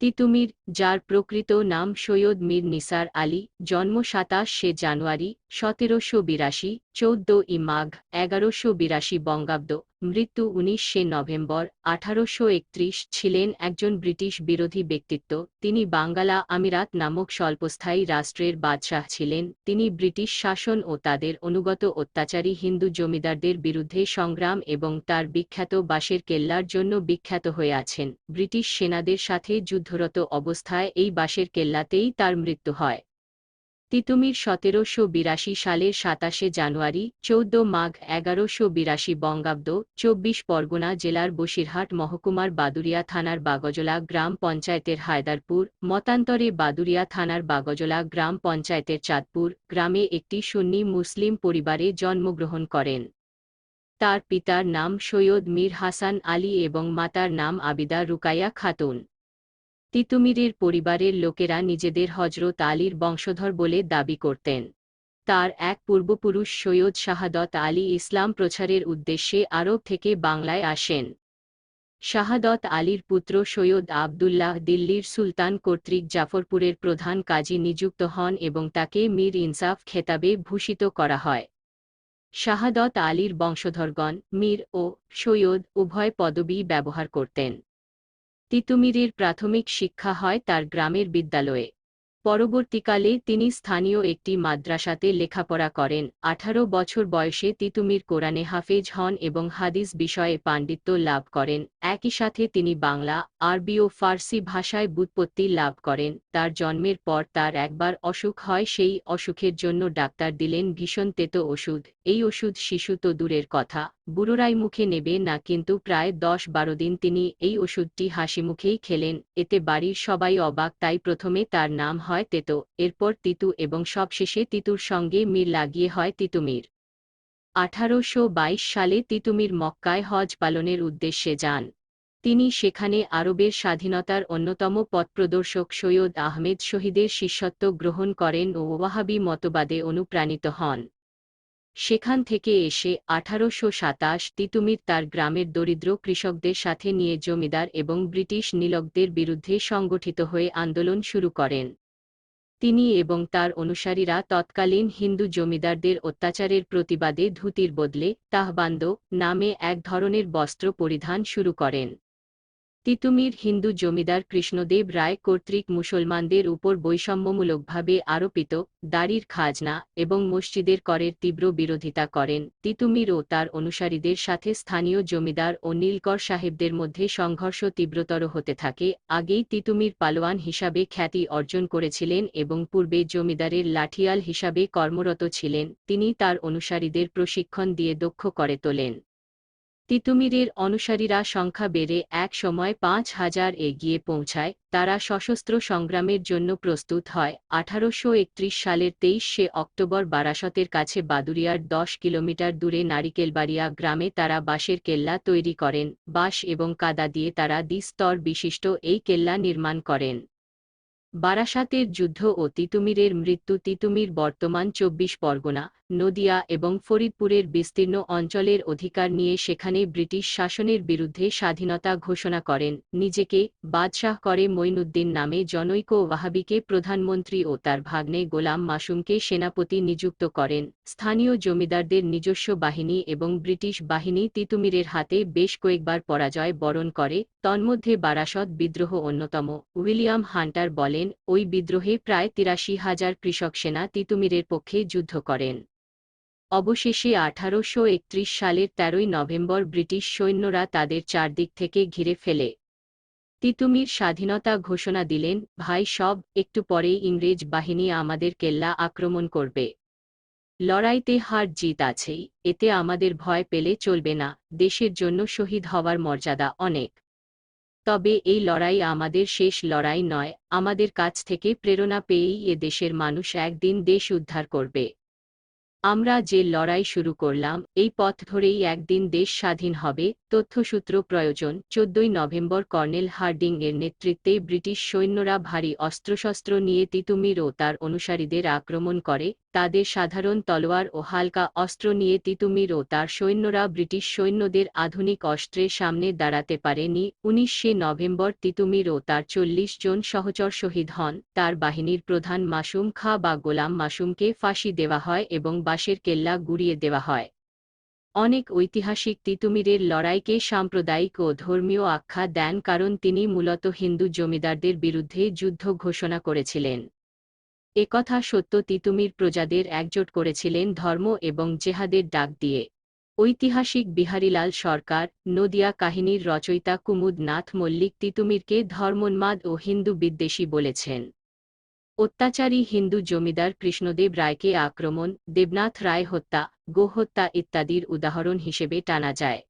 তিতুমির, যার প্রকৃত নাম সৈয়দ মীর নিসার আলী, জন্ম সাতাশে জানুয়ারি, সতেরোশো বিরাশি চৌদ্দ ই মাঘ, এগারোশো বিরাশি বঙ্গাব্দ। মৃত্যু উনিশে নভেম্বর আঠারোশো একত্রিশ ছিলেন একজন ব্রিটিশ বিরোধী ব্যক্তিত্ব। তিনি বাঙ্গালা আমিরাত নামক স্বল্পস্থায়ী রাষ্ট্রের বাদশাহ ছিলেন। তিনি ব্রিটিশ শাসন ও তাদের অনুগত অত্যাচারী হিন্দু জমিদারদের বিরুদ্ধে সংগ্রাম এবং তার বিখ্যাত বাঁশের কেল্লার জন্য বিখ্যাত হয়ে আছেন। ব্রিটিশ সেনাদের সাথে যুদ্ধরত অবস্থায় এই বাঁশের কেল্লাতেই তার মৃত্যু হয়। তিতুমির সতেরোশো বিরাশি সালের সাতাশে জানুয়ারি, চৌদ্দ মাঘ এগারোশো বিরাশি বঙ্গাব্দ, চব্বিশ পরগনা জেলার বসিরহাট মহকুমার বাদুরিয়া থানার বাগজলা গ্রাম পঞ্চায়েতের হায়দারপুর, মতান্তরে বাদুরিয়া থানার বাগজলা গ্রাম পঞ্চায়েতের চাঁদপুর গ্রামে একটি সুন্নি মুসলিম পরিবারে জন্মগ্রহণ করেন। তার পিতার নাম সৈয়দ মীর হাসান আলী এবং মাতার নাম আবিদা রুকাইয়া খাতুন। তিতুমিরের পরিবারের লোকেরা নিজেদের হজরত আলীর বংশধর বলে দাবি করতেন। তার এক পূর্বপুরুষ সৈয়দ শাহাদত আলী ইসলাম প্রচারের উদ্দেশ্যে আরব থেকে বাংলায় আসেন। শাহাদত আলীর পুত্র সৈয়দ আবদুল্লাহ দিল্লির সুলতান কর্তৃক জাফরপুরের প্রধান কাজী নিযুক্ত হন এবং তাকে মীর ইনসাফ খেতাবে ভূষিত করা হয়। শাহাদত আলীর বংশধরগণ মীর ও সৈয়দ উভয় পদবী ব্যবহার করতেন। তিতুমিরের প্রাথমিক শিক্ষা হয় তার গ্রামের বিদ্যালয়ে। পরবর্তীকালে তিনি স্থানীয় একটি মাদ্রাসাতে লেখাপড়া করেন। আঠারো বছর বয়সে তিতুমির কোরআনে হাফেজ হন এবং হাদিস বিষয়ে পাণ্ডিত্য লাভ করেন। একই সাথে তিনি বাংলা, আরবি ও ফার্সি ভাষায় বুৎপত্তি লাভ করেন। তার জন্মের পর তার একবার অসুখ হয়, সেই অসুখের জন্য ডাক্তার দিলেন ভীষণ তেতো ওষুধ। এই ওষুধ শিশু তো দূরের কথা। বুড়োরাই মুখে নেবে না কিন্তু প্রায় দশ বারো দিন তিনি এই ওষুধটি হাসি মুখেই খেলেন, এতে বাড়ির সবাই অবাক তাই প্রথমে তার নাম হয় তেতো, এরপর তিতু এবং সবশেষে তিতুর সঙ্গে মির লাগিয়ে হয় তিতুমির। আঠারোশো বাইশ সালে তিতুমির মক্কায় হজ পালনের উদ্দেশ্যে যান। তিনি সেখানে আরবের স্বাধীনতার অন্যতম পথপ্রদর্শক সৈয়দ আহমেদ শহীদের শিষ্যত্ব গ্রহণ করেন ও ওয়াহাবি মতবাদে অনুপ্রাণিত হন। সেখান থেকে এসে আঠারোশো সাতাশ তিতুমির তার গ্রামের দরিদ্র কৃষকদের সাথে নিয়ে জমিদার এবং ব্রিটিশ নীলকদের বিরুদ্ধে সংগঠিত হয়ে আন্দোলন শুরু করেন। তিনি এবং তার অনুসারীরা তৎকালীন হিন্দু জমিদারদের অত্যাচারের প্রতিবাদে ধুতির বদলে তাহবান্দ নামে এক ধরনের বস্ত্র পরিধান শুরু করেন। তিতুমির হিন্দু জমিদার কৃষ্ণদেব রায় কর্তৃক মুসলমানদের উপর বৈষম্যমূলকভাবে আরোপিত দাড়ির খাজনা এবং মসজিদের করের তীব্র বিরোধিতা করেন। তিতুমির ও তার অনুসারীদের সাথে স্থানীয় জমিদার ও নীলকর সাহেবদের মধ্যে সংঘর্ষ তীব্রতর হতে থাকে। আগেই তিতুমির পালোয়ান হিসাবে খ্যাতি অর্জন করেছিলেন এবং পূর্বে জমিদারের লাঠিয়াল হিসাবে কর্মরত ছিলেন। তিনি তার অনুসারীদের প্রশিক্ষণ দিয়ে দক্ষ করে তোলেন। তিতুমিরের অনুসারীরা সংখ্যা বেড়ে এক সময় পাঁচ হাজার এগিয়ে পৌঁছায়, তারা সশস্ত্র সংগ্রামের জন্য প্রস্তুত হয়। আঠারোশো একত্রিশ সালের তেইশে অক্টোবর বারাসতের কাছে বাদুরিয়ার দশ কিলোমিটার দূরে নারিকেলবাড়িয়া গ্রামে তারা বাঁশের কেল্লা তৈরি করেন, বাঁশ এবং কাদা দিয়ে তারা দ্বিস্তর বিশিষ্ট এই কেল্লা নির্মাণ করেন। বারাসাতের যুদ্ধ ও তিতুমিরের মৃত্যু তিতুমির বর্তমান চব্বিশ পরগনা নদিয়া এবং ফরিদপুরের বিস্তীর্ণ অঞ্চলের অধিকার নিয়ে সেখানে ব্রিটিশ শাসনের বিরুদ্ধে স্বাধীনতা ঘোষণা করেন। নিজেকে বাদশাহ করে মঈনুদ্দিন নামে জনৈক ওয়াহাবিকে প্রধানমন্ত্রী ও তার ভাগ্নে গোলাম মাসুমকে সেনাপতি নিযুক্ত করেন। স্থানীয় জমিদারদের নিজস্ব বাহিনী এবং ব্রিটিশ বাহিনী তিতুমিরের হাতে বেশ কয়েকবার পরাজয় বরণ করে। তন্মধ্যে বারাসত বিদ্রোহ অন্যতম। উইলিয়াম হান্টার বলেন, ওই বিদ্রোহে প্রায় তিরাশি হাজার কৃষক সেনা তিতুমিরের পক্ষে যুদ্ধ করেন। অবশেষে আঠারোশো একত্রিশ সালের তেরোই নভেম্বর ব্রিটিশ সৈন্যরা তাদের চারদিক থেকে ঘিরে ফেলে। তিতুমির স্বাধীনতা ঘোষণা দিলেন, ভাই, সব একটু পরেই ইংরেজ বাহিনী আমাদের কেল্লা আক্রমণ করবে। লড়াইতে হার জিত আছেই, এতে আমাদের ভয় পেলে চলবে না, দেশের জন্য শহীদ হওয়ার মর্যাদা অনেক। তবে এই লড়াই আমাদের শেষ লড়াই নয়, আমাদের কাছ থেকে প্রেরণা পেয়েই এ দেশের মানুষ একদিন দেশ উদ্ধার করবে। আমরা যে লড়াই শুরু করলাম, এই পথ ধরেই একদিন দেশ স্বাধীন হবে, তথ্যসূত্র প্রয়োজন। চোদ্দই নভেম্বর কর্নেল হার্ডিং এর নেতৃত্বে ব্রিটিশ সৈন্যরা ভারী অস্ত্রশস্ত্র নিয়ে তিতুমির ও তার অনুসারীদের আক্রমণ করে, তাদের সাধারণ তলোয়ার ও হালকা অস্ত্র নিয়ে তিতুমির ও তার সৈন্যরা ব্রিটিশ সৈন্যদের আধুনিক অস্ত্রের সামনে দাঁড়াতে পারেনি। উনিশে নভেম্বর তিতুমির ও তার চল্লিশ জন সহচর শহীদ হন। তার বাহিনীর প্রধান মাসুম খা বা গোলাম মাসুমকে ফাঁসি দেওয়া হয় এবং বাঁশের কেল্লা গুড়িয়ে দেওয়া হয়। অনেক ঐতিহাসিক তিতুমিরের লড়াইকে সাম্প্রদায়িক ও ধর্মীয় আখ্যা দেন কারণ তিনি মূলত হিন্দু জমিদারদের বিরুদ্ধে যুদ্ধ ঘোষণা করেছিলেন। একথা সত্য তিতুমির প্রজাদের একজোট করেছিলেন ধর্ম এবং জেহাদের ডাক দিয়ে। ঐতিহাসিক বিহারীলাল সরকার, নদিয়া কাহিনীর রচয়িতা কুমুদ নাথ মল্লিক তিতুমিরকে ধর্মোন্মাদ ও হিন্দু বিদ্বেষী বলেছেন। অত্যাচারী হিন্দু জমিদার কৃষ্ণদেব রায়কে আক্রমণ, দেবনাথ রায় হত্যা গোহত্যা ইত্যাদির উদাহরণ হিসেবে টানা যায়।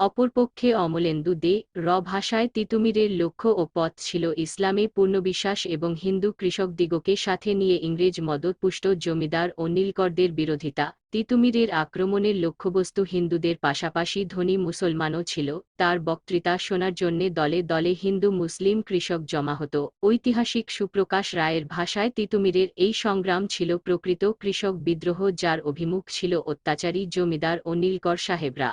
অপরপক্ষে অমলেন্দু দে, র ভাষায় তিতুমিরের লক্ষ্য ও পথ ছিল ইসলামে পূর্ণবিশ্বাস এবং হিন্দু কৃষকদিগকে সাথে নিয়ে ইংরেজ মদতপুষ্ট জমিদার ও নীলকরদের বিরোধিতা। তিতুমিরের আক্রমণের লক্ষ্যবস্তু হিন্দুদের পাশাপাশি ধনী মুসলমানও ছিল। তার বক্তৃতা শোনার জন্যে দলে দলে হিন্দু মুসলিম কৃষক জমা হতো ঐতিহাসিক সুপ্রকাশ রায়ের ভাষায় তিতুমিরের এই সংগ্রাম ছিল প্রকৃত কৃষক বিদ্রোহ, যার অভিমুখ ছিল অত্যাচারী জমিদার ও নীলকর সাহেবরা।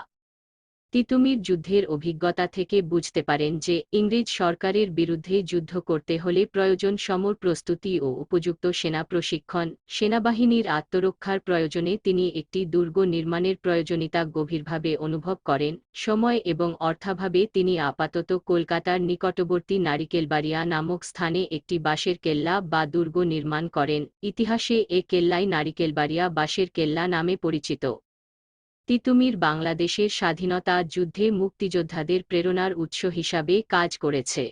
তিতুমির যুদ্ধের অভিজ্ঞতা থেকে বুঝতে পারেন যে ইংরেজ সরকারের বিরুদ্ধে যুদ্ধ করতে হলে প্রয়োজন সমর প্রস্তুতি ও উপযুক্ত সেনা প্রশিক্ষণ, সেনাবাহিনীর আত্মরক্ষার প্রয়োজনে তিনি একটি দুর্গ নির্মাণের প্রয়োজনীয়তা গভীরভাবে অনুভব করেন, সময় এবং অর্থাভাবে তিনি আপাতত কলকাতার নিকটবর্তী নারিকেলবাড়িয়া নামক স্থানে একটি বাঁশের কেল্লা বা দুর্গ নির্মাণ করেন। ইতিহাসে এ কেল্লাই নারিকেলবাড়িয়া বাঁশের কেল্লা নামে পরিচিত। তিতুমির বাংলাদেশের স্বাধীনতা যুদ্ধে মুক্তিযোদ্ধাদের প্রেরণার উৎস হিসাবে কাজ করেছে।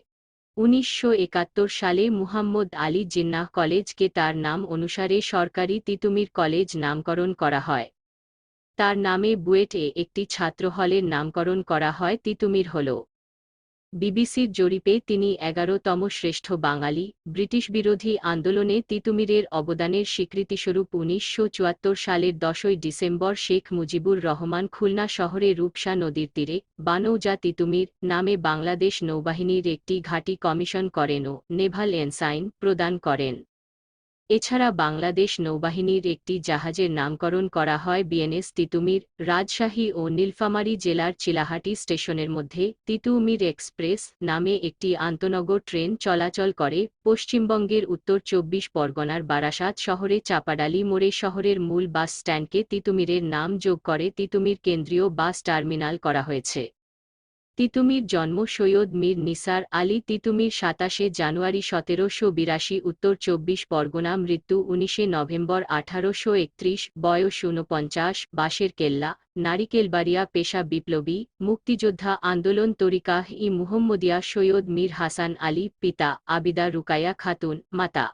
উনিশশো একাত্তর সালে মুহাম্মদ আলী জিন্নাহ কলেজকে তার নাম অনুসারে সরকারি তিতুমির কলেজ নামকরণ করা হয়। তার নামে বুয়েটে একটি ছাত্র হলের নামকরণ করা হয় তিতুমির হল বিবিসির জরিপে তিনি এগারোতম শ্রেষ্ঠ বাঙালি, ব্রিটিশ বিরোধী আন্দোলনে তিতুমিরের অবদানের স্বীকৃতিস্বরূপ উনিশশো চুয়াত্তর সালের দশই ডিসেম্বর শেখ মুজিবুর রহমান খুলনা শহরে রূপসা নদীর তীরে বানৌজা তিতুমির নামে বাংলাদেশ নৌবাহিনীর একটি ঘাঁটি কমিশন করেন ও নেভাল এনসাইন প্রদান করেন। এছাড়া বাংলাদেশ নৌবাহিনীর একটি জাহাজের নামকরণ করা হয় বিএনএস তিতুমির রাজশাহী ও নীলফামারী জেলার চিলাহাটি স্টেশনের মধ্যে। তিতুমির এক্সপ্রেস নামে একটি আন্তনগর ট্রেন চলাচল করে পশ্চিমবঙ্গের উত্তর চব্বিশ পরগনার বারাসাত শহরে চাপাডালি মোড়ে শহরের মূল বাস স্ট্যান্ডকে তিতুমিরের নাম যোগ করে তিতুমির কেন্দ্রীয় বাস টার্মিনাল করা হয়েছে। তিতুমির জন্ম সৈয়দ মীর নিসার আলী তিতুমির সাতাশে জানুয়ারি সতেরোশো বিরাশি, উত্তর চব্বিশ পরগনা, মৃত্যু উনিশে নভেম্বর আঠারোশো একত্রিশ, বয়স ঊনপঞ্চাশ, বাঁশের কেল্লা, নারিকেলবাড়িয়া পেশা বিপ্লবী, মুক্তিযোদ্ধা আন্দোলন তরিকাহ ই মুহম্মদিয়া সৈয়দ মীর হাসান আলী, পিতা আবিদা রুকায়া খাতুন, মাতা